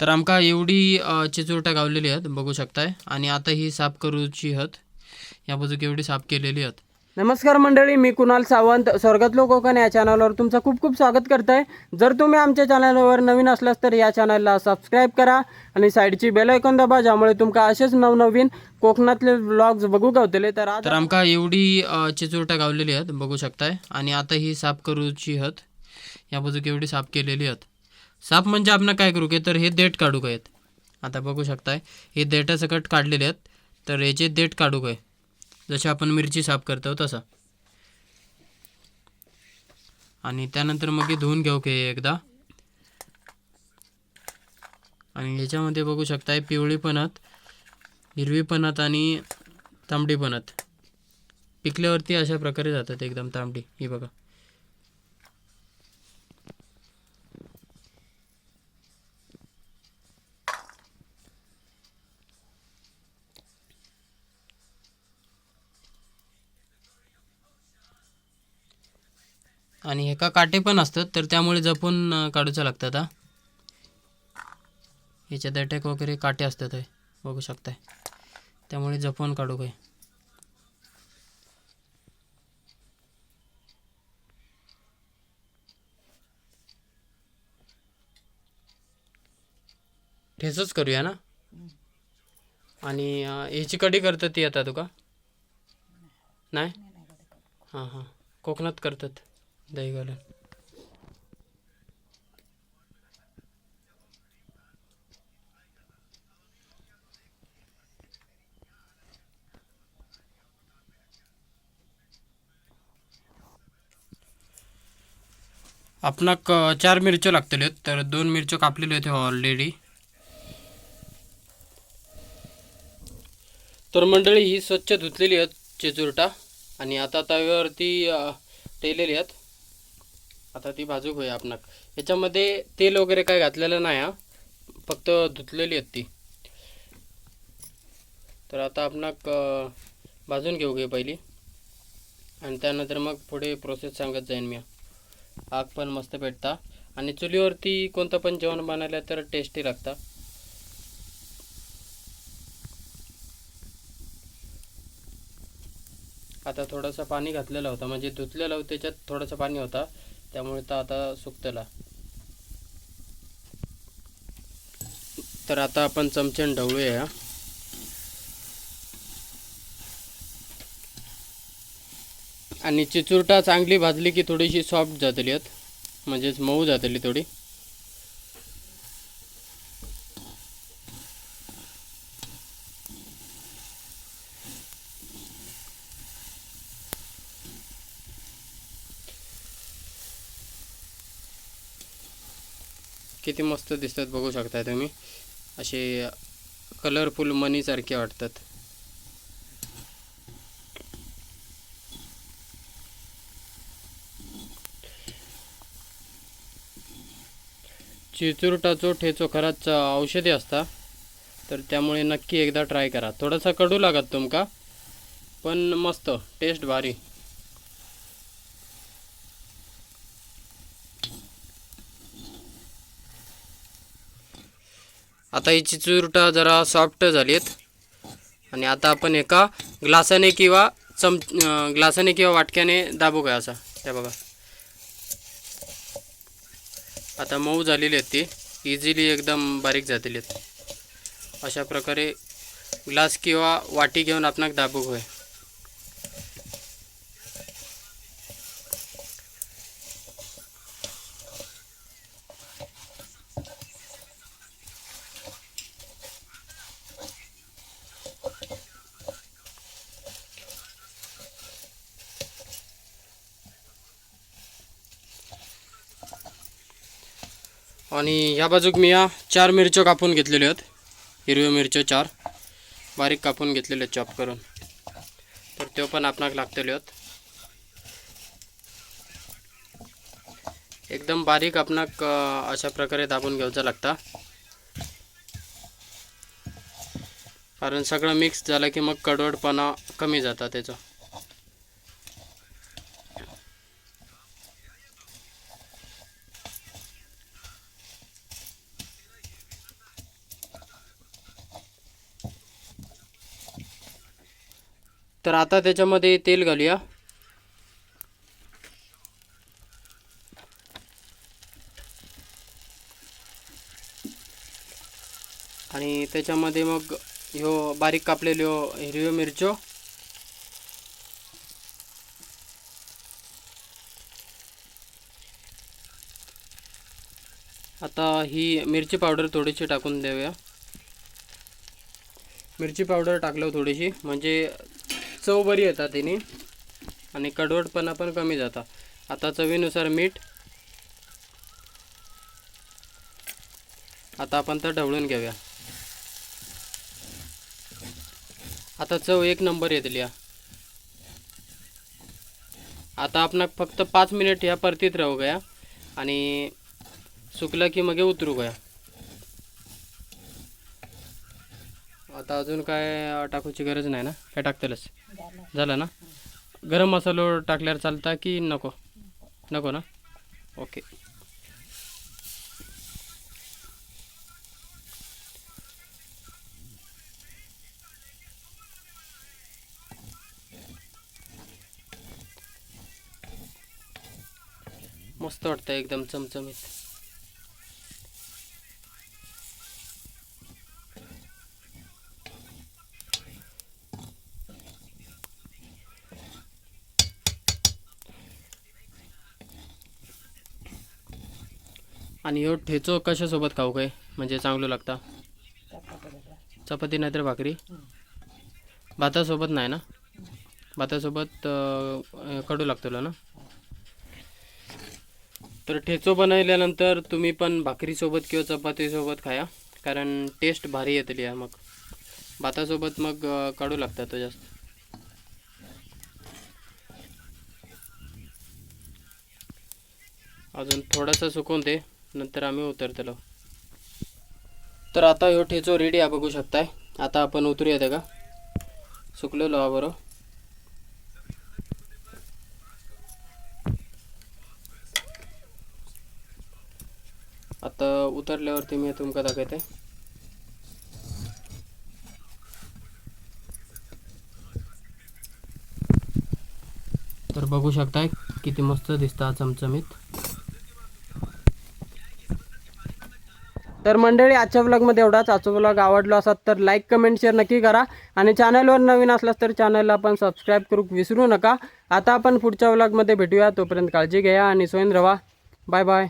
तर आमका एवढी चिचुरटा गावलेली आहेत बघू शकताय. आणि आता ही साफ करूची आहेत. या बाजूक एवढी साफ केलेली आहेत. नमस्कार मंडळी मी कुणाल सावंत स्वर्गातलो कोकण या चॅनलवर तुमचं खूप खूप स्वागत करताय. जर तुम्ही आमच्या चॅनलवर नवीन असलास तर या चॅनलला सबस्क्राईब करा आणि साईडची बेल ऐकून दाबा ज्यामुळे तुमका असेच नवनवीन कोकणातले व्लॉग्स बघू गावतले. तर आज तर आमका एवढी चिचुरटा गावलेली आहेत बघू शकताय. आणि आता ही साफ करूची आहेत. या बाजूक एवढी साफ केलेली आहेत. साप म्हणजे आपण काय करू की तर हे देठ काढू आहेत आता बघू शकताय हे देठासकट काढलेले आहेत तर याचे देठ काढू काय जसे आपण मिरची साफ करतो तसा. आणि त्यानंतर मग हे धुवून घेऊ की एकदा. आणि ह्याच्यामध्ये बघू शकताय पिवळी हिरवीपणात हिरवी आणि तांबडीपणात पिकल्यावरती अशा प्रकारे जातात एकदम तांबडी ही बघा. आणि एका काटे पण असतात तर त्यामुळे जपून काढूचं लागतात हा. ह्याच्यात अटॅक वगैरे काटे असतात हे. बघू शकताय. त्यामुळे जपून काढू काय. ठेचच करूया ना? आणि ह्याची कढी करतात ती आता तुका नाही? हां हां. कोकणात करतात. दही घालून आपणाक चार मिरच्यो लागतल्यो तर दोन मिरच्यो कापलेल्यो आहेत ऑलरेडी तर मंडळी ही स्वच्छ धुतलेली आहेत चेचुरटा. आणि आता तव्यावरती टेलेली आहेत आता ती भाजूक होई आपणाक याच्यामध्ये तेल वगैरे काय घातलेलं नाही हा. फक्त धुतलेली आहेत ती. तर आता आपणाक भाजून घेऊ घे पहिली. आणि त्यानंतर मग पुढे प्रोसेस सांगत जाईन मी. आग पण मस्त पेटता. आणि चुलीवरती कोणतं पण जेवण बनवलं तर टेस्टी लागतं. आता थोडंसं पाणी घातलेलं होतं. म्हणजे धुतलेलं होतं त्याच्यात थोडंसं पाणी होता. त्यामुळे तर आता सुकतेला. तर आता आपण चमच्यान ढवळूया. आणि चिचुरटा चांगली भाजली की थोडीशी सॉफ्ट जातली आहेत म्हणजेच मऊ जातली थोडी. किती मस्त दिसतात बघू शकता तुम्ही. असे कलरफुल मनीसारखे वाटतात. चिचुरटाचो ठेचो खराच औषधी असता. तर त्यामुळे नक्की एकदा ट्राय करा. थोडासा कडू लागत तुमका. पण मस्त टेस्ट भारी. आता ही चिचुरटा जरा सॉफ्ट झाली आहेत आणि आता आपण एका ग्लासाने किंवा चम ग्लासाने किंवा वाटक्याने दाबू काय असा. त्या बघा. आता मऊ झालेली आहेत ती. इझिली एकदम बारीक झालेली आहेत अशा प्रकारे ग्लास किंवा वाटी घेऊन आपणाक दाबूक होय. आणि ह्या बाजूक मी या चार मिरच्यो कापून घेतलेल्यो आहेत. हिरव्यो मिरच्यो चार. बारीक कापून घेतलेले आहेत चॉप करून. तर त्यो पण आपणाक लागतल्यो आहेत. एकदम बारीक आपणाक अशा प्रकारे दाबून घेवचा लागता. कारण सगळं मिक्स झालं की मग कडवडपणा कमी जाता त्याचा. तर आता त्याच्यामध्ये तेल घालूया. आणि त्याच्यामध्ये मग ह्यो बारीक कापलेल्यो हिरव्यो मिरच्यो आता ही मिरची पावडर थोडीशी टाकून देऊया. मिरची पावडर टाकलं थोडीशी म्हणजे चव बरी येतात तिने. आणि कडवटपणा पण कमी जाता. आता चवीनुसार मीठ. आता आपण तर ढवळून घेऊया. आता चव एक नंबर येतली हा. आता आपण फक्त पाच मिनिट ह्या परतीत राहू गया आणि सुकलं की मग उतरू गया आता अजून काय टाकूची गरज नाही ना? काय टाकतेलच? झालं ना? गरम मसालो टाकल्यावर चालता की नको? नको ना? ओके. मस्त वाटतं एकदम चमचमीत. आणि ह्यो ठेचो कशासोबत खाऊ काय? म्हणजे चांगलं लागता. चपाती नाही तर भाकरी? भातासोबत नाही ना? भातासोबत कडू लागतो ना? तर ठेचो बनवल्यानंतर तुम्ही पण भाकरीसोबत किंवा चपातीसोबत खाया. कारण टेस्ट भारी येतली आहे मग. भातासोबत मग कडू लागतात तो जास्त. अजून थोडासा सुकवून दे. नंतर आम्ही उतरतलो. तर आता ह्यो ठेचो रेडी आहे बघू शकताय. आता आपण उतरूया त्या का सुकलेलो हा बरोबर आता उतरल्यावरती मी तुमका दाखवते तर बघू शकताय किती मस्त दिसता चमचमीत. तर मंडळी आजच्या ब्लॉगमध्ये एवढाच. आजचा ब्लॉग आवडलो असाल तर लाईक कमेंट शेअर नक्की करा. आणि चॅनलवर नवीन असलास तर चॅनलला आपण सबस्क्राईब करू. विसरू नका. आता आपण पुढच्या ब्लॉगमध्ये भेटूया. तोपर्यंत काळजी घ्या आणि स्वयं रवा. Bye bye